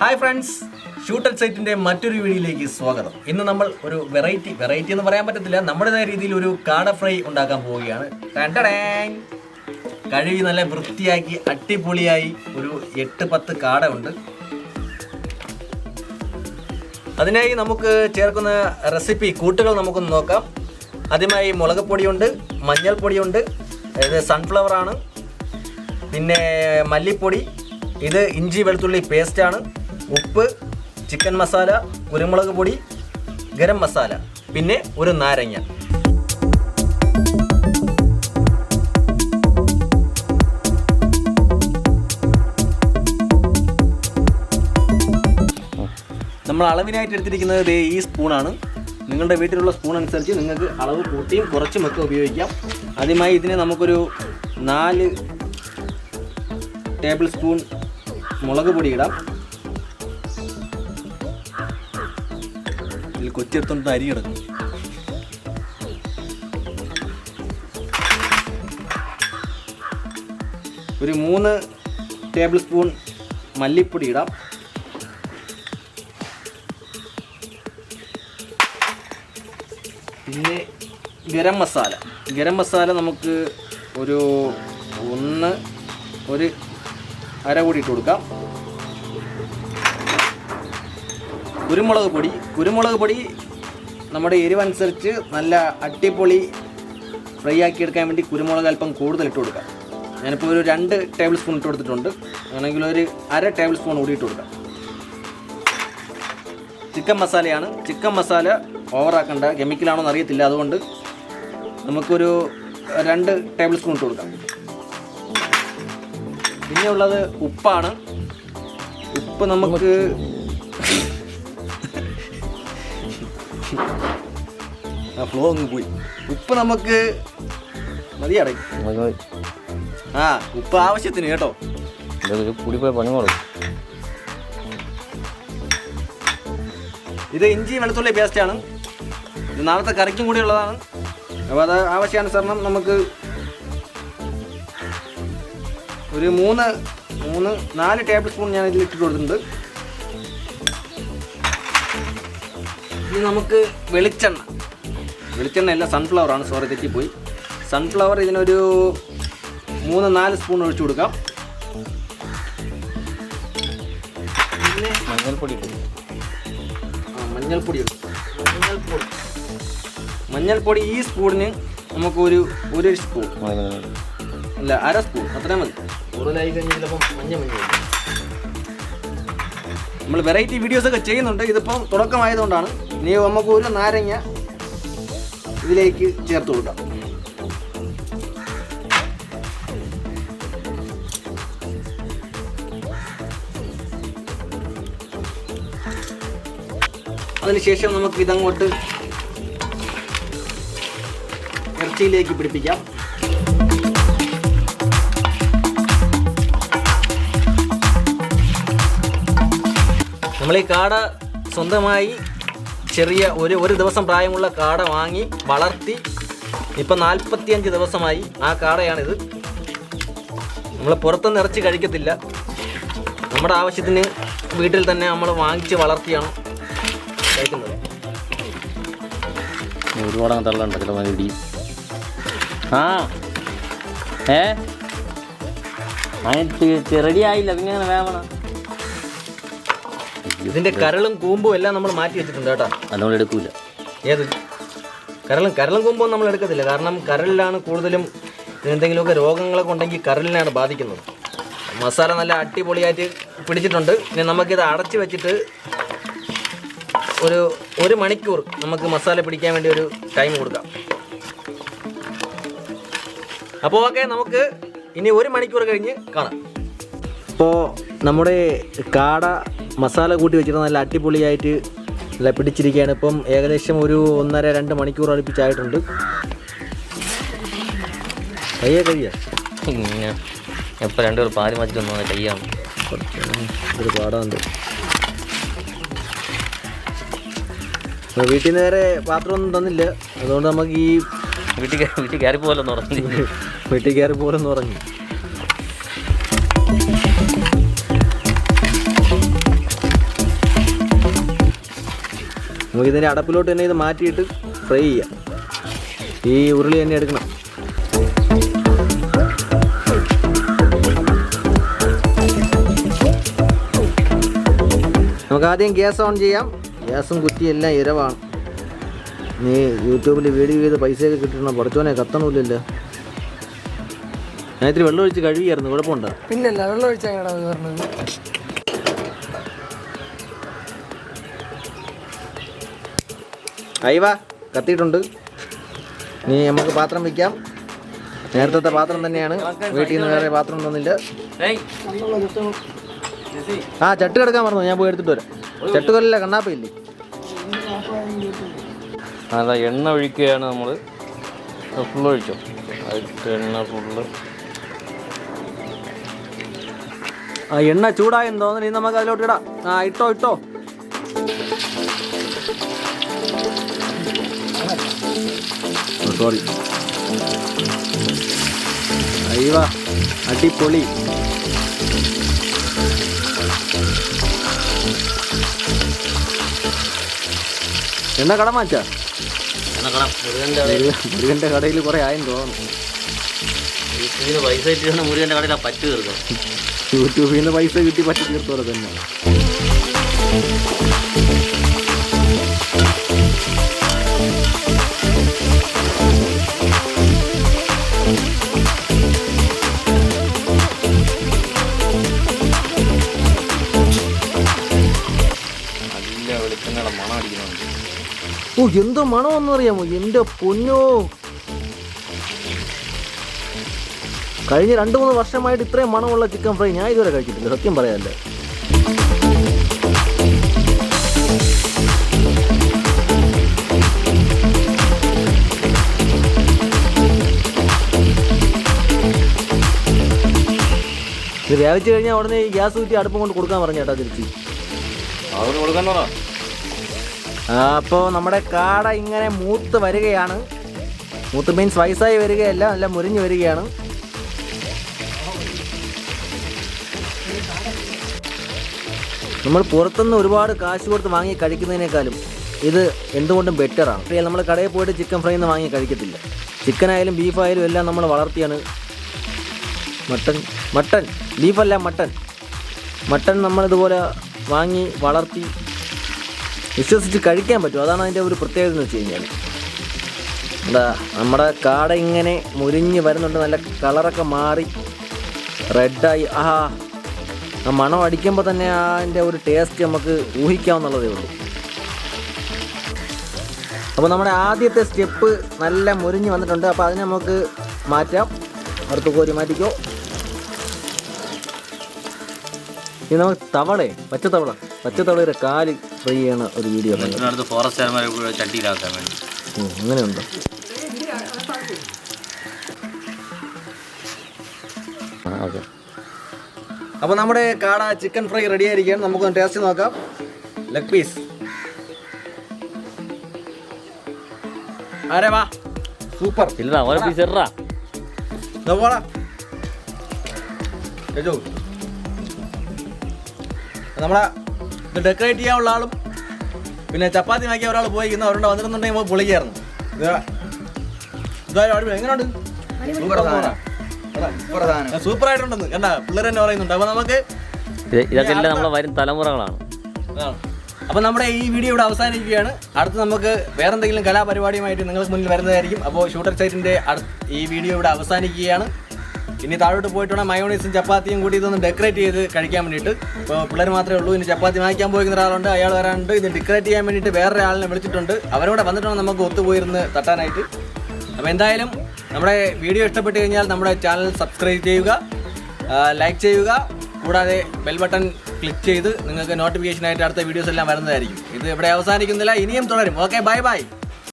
Hi friends. Shooter സൈറ്റിന്റെ മറ്റൊരു വീഡിയോയിലേക്ക് സ്വാഗതം. ഇന്ന് നമ്മൾ ഒരു വെറൈറ്റി വെറൈറ്റി എന്ന് പറയാൻ പറ്റത്തില്ല. നമ്മുടേതായ രീതിയിൽ ഒരു കാട ഫ്രൈ ഉണ്ടാക്കാൻ പോവുകയാണ്. കഴുകി നല്ല വൃത്തിയാക്കി അട്ടിപൊളിയായി ഒരു എട്ട് പത്ത് കാട ഉണ്ട്. അതിനായി നമുക്ക് ചേർക്കുന്ന റെസിപ്പി കൂട്ടുകൾ നമുക്കൊന്ന് നോക്കാം. ആദ്യമായി മുളക് പൊടിയുണ്ട് മഞ്ഞൾപ്പൊടിയുണ്ട് ഇത് സൺഫ്ലവർ ആണ്. പിന്നെ മല്ലിപ്പൊടി ഇത് ഇഞ്ചി വെളുത്തുള്ളി പേസ്റ്റാണ് ഉപ്പ് ചിക്കൻ മസാല കുരുമുളക് പൊടി ഗരം മസാല പിന്നെ ഒരു നാരങ്ങ. നമ്മൾ അളവിനായിട്ട് എടുത്തിരിക്കുന്നത് ദേ ഈ സ്പൂണാണ്. നിങ്ങളുടെ വീട്ടിലുള്ള സ്പൂൺ അനുസരിച്ച് നിങ്ങൾക്ക് അളവ് കൂട്ടിയും കുറച്ചും ഒക്കെ ഉപയോഗിക്കാം. ആദ്യമായി ഇതിനെ നമുക്കൊരു നാല് ടേബിൾ സ്പൂൺ മുളക് പൊടി ഇടാം ഇതിൽ കൊച്ചെടുത്തോണ്ട് അരി കിടക്കും ഒരു മൂന്ന് ടേബിൾ സ്പൂൺ മല്ലിപ്പൊടി ഇടാം. പിന്നെ ഗരം മസാല. ഗരം മസാല നമുക്ക് ഒരു ഒന്ന് ഒരു അര കൂടി ഇട്ട് കൊടുക്കാം. കുരുമുളക് പൊടി. കുരുമുളക് പൊടി നമ്മുടെ എരിവനുസരിച്ച് നല്ല അട്ടിപ്പൊളി ഫ്രൈ ആക്കി എടുക്കാൻ വേണ്ടി കുരുമുളക് അല്പം കൂടുതൽ ഇട്ട് കൊടുക്കാം. ഞാനിപ്പോൾ ഒരു രണ്ട് ടേബിൾ സ്പൂൺ ഇട്ട് കൊടുത്തിട്ടുണ്ട്. ആണെങ്കിൽ ഒരു അര ടേബിൾ സ്പൂൺ കൂടി ഇട്ട് കൊടുക്കാം. ചിക്കൻ മസാലയാണ്. ചിക്കൻ മസാല ഓവറാക്കണ്ട കെമിക്കലാണോന്ന് അറിയത്തില്ല. അതുകൊണ്ട് നമുക്കൊരു രണ്ട് ടേബിൾ സ്പൂൺ ഇട്ട് കൊടുക്കാം. പിന്നെ ഉള്ളത് ഉപ്പാണ്. ഉപ്പ് നമുക്ക് ആ ഫ്ലോ പോയി. ഉപ്പ് നമുക്ക് മതിയടേ ആ ഉപ്പ് ആവശ്യത്തിന് കേട്ടോ. കൂടിപ്പോയി പണി കൊടുക്കും ഇത് ഇഞ്ചി വെളുത്തുള്ളി പേസ്റ്റാണ് ഇത് നാളത്തെ കറിക്കും കൂടി ഉള്ളതാണ്. അപ്പോൾ അത് ആവശ്യാനുസരണം നമുക്ക് ഒരു മൂന്ന് മൂന്ന് നാല് ടേബിൾ സ്പൂൺ ഞാൻ ഇതിൽ ഇട്ടിട്ട് കൊടുത്തിട്ടുണ്ട്. ഇനി നമുക്ക് വെളിച്ചെണ്ണ. വെളിച്ചെണ്ണ അല്ല സൺഫ്ലവർ ആണ്. സോറി തെറ്റിപ്പോയി. സൺഫ്ലവർ ഇതിനൊരു മൂന്ന് നാല് സ്പൂൺ ഒഴിച്ചു കൊടുക്കാം. പിന്നെ മഞ്ഞൾപ്പൊടി മഞ്ഞൾപ്പൊടി മഞ്ഞൾപ്പൊടി. മഞ്ഞൾപ്പൊടി ഈ സ്പൂണിന് നമുക്ക് ഒരു ഒരു സ്പൂൺ. അല്ല അര സ്പൂൺ അത്രയും മതി. കൂടുതലായി കഴിഞ്ഞാൽ ചിലപ്പം മഞ്ഞ മഞ്ഞ നമ്മൾ വെറൈറ്റി വീഡിയോസ് ഒക്കെ ചെയ്യുന്നുണ്ട്. ഇതിപ്പം തുടക്കമായതുകൊണ്ടാണ്. ഇനി നമുക്ക് ഒരു നാരങ്ങ ഇതിലേക്ക് ചേർത്ത് കൊടുക്കാം. അതിനുശേഷം നമുക്ക് ഇതങ്ങോട്ട് ഇറച്ചിയിലേക്ക് പിടിപ്പിക്കാം. നമ്മൾ ഈ കാട സ്വന്തമായി ചെറിയ ഒരു ഒരു ദിവസം പ്രായമുള്ള കാട വാങ്ങി വളർത്തി ഇപ്പം നാൽപ്പത്തിയഞ്ച് ദിവസമായി ആ കാടയാണിത്. നമ്മൾ പുറത്തുനിന്ന് ഇറച്ചി കഴിക്കത്തില്ല. നമ്മുടെ ആവശ്യത്തിന് വീട്ടിൽ തന്നെ നമ്മൾ വാങ്ങിച്ച് വളർത്തിയാണ് കഴിക്കുന്നത്. ഒരുപാട് അങ്ങ് തള്ളണ്ട മതി ആ ഏ? റെഡി ആയില്ല അതിങ്ങനെ വേവണം? ഇതിന്റെ കരളും കൂമ്പും എല്ലാം നമ്മൾ മാറ്റി വെച്ചിട്ടുണ്ട് കേട്ടോ. അതുകൊണ്ട് എടുക്കൂല. ഏത്? കരളും കരളും കൂമ്പും നമ്മൾ എടുക്കത്തില്ല. കാരണം കരളിലാണ് കൂടുതലും എന്തെങ്കിലുമൊക്കെ രോഗങ്ങളൊക്കെ ഉണ്ടെങ്കിൽ കരളിനാണ് ബാധിക്കുന്നത്. മസാല നല്ല അടിപൊളിയായിട്ട് പിടിച്ചിട്ടുണ്ട്. ഇനി നമുക്കിത് അടച്ചു വെച്ചിട്ട് ഒരു ഒരു മണിക്കൂർ നമുക്ക് മസാല പിടിക്കാൻ വേണ്ടി ഒരു ടൈം കൊടുക്കാം. അപ്പോൾ ഓക്കെ നമുക്ക് ഇനി ഒരു മണിക്കൂർ കഴിഞ്ഞ് കാണാം. ഇപ്പോൾ നമ്മുടെ കാട മസാല കൂട്ടി വെച്ചിട്ട് നല്ല അടിപൊളിയായിട്ട് നല്ല പിടിച്ചിരിക്കുകയാണ്. ഇപ്പം ഏകദേശം ഒരു ഒന്നര രണ്ട് മണിക്കൂർ അടുപ്പിച്ചായിട്ടുണ്ട്. കയ്യേ കയ്യ. ഇപ്പം രണ്ടുപേർ പാൽ മാറ്റിട്ട് വന്നാൽ കയ്യാണ്? ഒരു പാടാണ്ട് വീട്ടിൽ നിന്ന് നേരെ പാത്രമൊന്നും തന്നില്ല. അതുകൊണ്ട് നമുക്ക് ഈ വീട്ടിൽ വീട്ടിൽ കയറി പോകലെന്ന് പറഞ്ഞു വീട്ടിൽ കയറി പോകലെന്ന് പറഞ്ഞു നമുക്ക് ഇതിന്റെ അടപ്പിലോട്ട് തന്നെ ഇത് മാറ്റിയിട്ട് ഫ്രൈ ചെയ്യാം. ഈ ഉരുളി തന്നെ എടുക്കണം. നമുക്ക് ആദ്യം ഗ്യാസ് ഓൺ ചെയ്യാം. ഗ്യാസും കുറ്റിയെല്ലാം ഇരവാണ്. നീ യൂട്യൂബിൽ വീഡിയോ ചെയ്ത് പൈസയൊക്കെ കിട്ടണം. പഠിച്ചോനെ കത്തണമില്ലല്ലോ. ഞാൻ ഇത്തിരി വെള്ളം ഒഴിച്ച് കഴുകിയായിരുന്നു. കുഴപ്പമുണ്ടോ? പിന്നല്ല വെള്ളം ഒഴിച്ചാണ് പറഞ്ഞത്? അയവ കത്തിയിട്ടുണ്ട്. ഇനി നമുക്ക് പാത്രം വയ്ക്കാം നേരത്തെ പാത്രം തന്നെയാണ്. വീട്ടിൽ നിന്ന് വേറെ പാത്രം ഒന്നുമില്ല ആ ചട്ട് കിടക്കാൻ പറഞ്ഞു. ഞാൻ പോയി എടുത്തിട്ട് വരാം. ചട്ടുകല്ല കണ്ണാപ്പയില്ലേ അതാ എണ്ണ ഒഴിക്കുകയാണ് നമ്മൾ ഫുള്ള് ഒഴിച്ചോ? എണ്ണ ഫുള്ള് ആ എണ്ണ ചൂടായെന്ന് തോന്നുന്നു. ഇനി നമുക്ക് അതിലോട്ട് ഇടാം. ആ ഇട്ടോ ഇട്ടോ. സോറി അയ്യവ അടിപൊളി എന്നാ കട മാറ്റാ? മുരുകന്റെ കടയിൽ. കുറെ ആയെന്ന് തോന്നുന്നു. പൈസ കിട്ടിയാണ് മുരുകന്റെ കടയിൽ പറ്റു തീർക്കും. യൂട്യൂബിൽ നിന്ന് പൈസ കിട്ടി പറ്റി തീർത്തോടെ തന്നെ. എന്തോ മണമെന്നറിയാമോ എന്റെ പൊന്നോ. കഴിഞ്ഞ രണ്ട് മൂന്ന് വർഷമായിട്ട് ഇത്രയും മണമുള്ള ചിക്കൻ ഫ്രൈ ഞാൻ ഇതുവരെ കഴിച്ചിട്ടില്ല. സത്യം പറയാല്ലേ ഇത് വേവിച്ച് കഴിഞ്ഞാൽ ഉടനെ ഗ്യാസ് ഊറ്റി അടുപ്പം കൊണ്ട് കൊടുക്കാൻ പറഞ്ഞേട്ടാ തിരിച്ച്. കൊടുക്കാൻ അപ്പോൾ നമ്മുടെ കാട ഇങ്ങനെ മൂത്ത് വരികയാണ്. മൂത്ത് മീൻസ് വയസ്സായി വരികയല്ല നല്ല മുരിഞ്ഞ് വരികയാണ്. നമ്മൾ പുറത്തുനിന്ന് ഒരുപാട് കാശ് കൊടുത്ത് വാങ്ങി കഴിക്കുന്നതിനേക്കാളും ഇത് എന്തുകൊണ്ടും ബെറ്ററാണ് പക്ഷേ നമ്മൾ കടയിൽ പോയിട്ട് ചിക്കൻ ഫ്രൈ ഒന്നും വാങ്ങി കഴിക്കത്തില്ല. ചിക്കൻ ആയാലും ബീഫ് ആയാലും എല്ലാം നമ്മൾ വളർത്തിയാണ്. മട്ടൺ മട്ടൺ ബീഫല്ല മട്ടൺ മട്ടൺ നമ്മളിതുപോലെ വാങ്ങി വളർത്തി വിശ്വസിച്ച് കഴിക്കാൻ പറ്റും. അതാണ് അതിന്റെ ഒരു പ്രത്യേകത എന്ന് വെച്ച് കഴിഞ്ഞാൽ എന്താ നമ്മുടെ കാട ഇങ്ങനെ മുരിഞ്ഞ് വരുന്നുണ്ട് നല്ല കളറൊക്കെ മാറി റെഡായി. ആ ആ മണം അടിക്കുമ്പോൾ തന്നെ അതിന്റെ ഒരു ടേസ്റ്റ് നമുക്ക് ഊഹിക്കാവുന്നുള്ളതേ ഉള്ളൂ. അപ്പോൾ നമ്മുടെ ആദ്യത്തെ സ്റ്റെപ്പ് നല്ല മുരിഞ്ഞ് വന്നിട്ടുണ്ട്. അപ്പോൾ അതിനെ നമുക്ക് മാറ്റാം. അടുത്ത കോരി മാറ്റിക്കോ. ഇത് നമുക്ക് തവളേ പച്ചത്തവള പച്ചത്തവളയുടെ കാൽ ഫ്രൈ ചെയ്യണ ഒരു വീഡിയോ അടുത്ത് ഫോറസ്റ്റുകാരന്മാരെ ചട്ടിയിലാക്കാൻ വേണ്ടി. ഉം, അങ്ങനെയുണ്ടോ. ഓക്കെ. അപ്പോൾ നമ്മുടെ കാട ചിക്കൻ ഫ്രൈ റെഡി ആയിരിക്കുകയാണ്. നമുക്കൊന്ന് ടേസ്റ്റ് നോക്കാം. ലെഗ് പീസ് അരെ വാ. സൂപ്പർ ഇല്ല ഒരു പീസ് പോടാ കേട്ടോ? നമ്മളെ ഇത് ഡെക്കറേറ്റ് ചെയ്യാനുള്ള ആളും പിന്നെ ചപ്പാത്തി മാക്കി ഒരാൾ പോയി ഇന്ന് അവരുടെ വന്നിരുന്നുണ്ടെങ്കിൽ പൊളിക്കായിരുന്നു എങ്ങനെയുണ്ട് സൂപ്പർ ആയിട്ടുണ്ടെന്ന് കണ്ട പിള്ളേർ തന്നെ പറയുന്നുണ്ട്. അപ്പോൾ നമുക്ക് ഇതൊക്കെ നമ്മളെ വരും തലമുറകളാണ്. അപ്പോൾ നമ്മുടെ ഈ വീഡിയോ ഇവിടെ അവസാനിക്കുകയാണ്. അടുത്ത് നമുക്ക് വേറെ എന്തെങ്കിലും കലാപരിപാടിയുമായിട്ട് നിങ്ങൾക്ക് മുന്നിൽ വരുന്നതായിരിക്കും. അപ്പോൾ ഷൂട്ടർ സൈറ്റിന്റെ ഈ വീഡിയോ ഇവിടെ അവസാനിക്കുകയാണ്. ഇനി താഴോട്ട് പോയിട്ട് വേണം മയോണൈസും ചപ്പാത്തിയും കൂടി ഇതൊന്ന് ഡെക്കറേറ്റ് ചെയ്ത് കഴിക്കാൻ വേണ്ടിയിട്ട്. ഇപ്പോൾ പിള്ളേർ മാത്രമേ ഉള്ളൂ ഇനി ചപ്പാത്തി വാങ്ങിക്കാൻ പോയിരുന്ന ഒരാളുണ്ട് അയാൾ വരാനുണ്ട്. ഇത് ഡെക്കറേറ്റ് ചെയ്യാൻ വേണ്ടിയിട്ട് വേറെ ആളിനെ വിളിച്ചിട്ടുണ്ട്. അവരോടെ വന്നിട്ടാണ് നമുക്ക് ഒത്തുപോയിരുന്ന് തട്ടാനായിട്ട്. അപ്പോൾ എന്തായാലും നമ്മുടെ വീഡിയോ ഇഷ്ടപ്പെട്ട് കഴിഞ്ഞാൽ നമ്മുടെ ചാനൽ സബ്സ്ക്രൈബ് ചെയ്യുക ലൈക്ക് ചെയ്യുക കൂടാതെ ബെൽ ബട്ടൺ ക്ലിക്ക് ചെയ്ത് നിങ്ങൾക്ക് നോട്ടിഫിക്കേഷൻ ആയിട്ട് അടുത്ത വീഡിയോസ് എല്ലാം വരുന്നതായിരിക്കും. ഇത് ഇവിടെ അവസാനിക്കുന്നില്ല ഇനിയും തുടരും. Okay bye bye